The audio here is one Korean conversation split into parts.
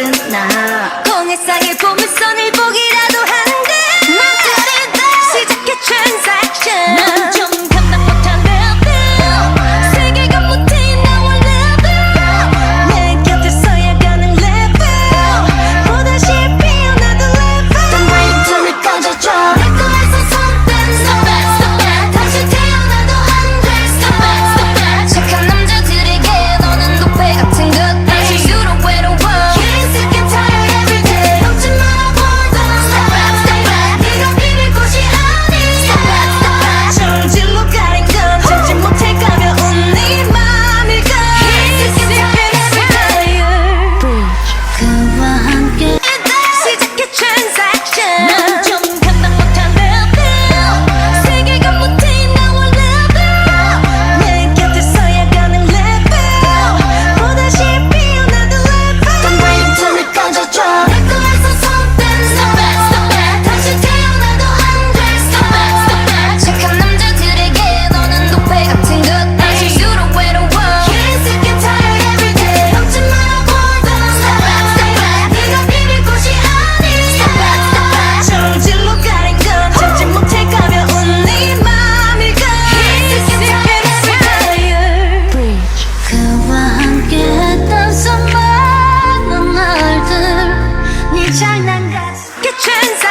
끝나. 공해상의 보물선을 보기라도 한데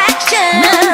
Action.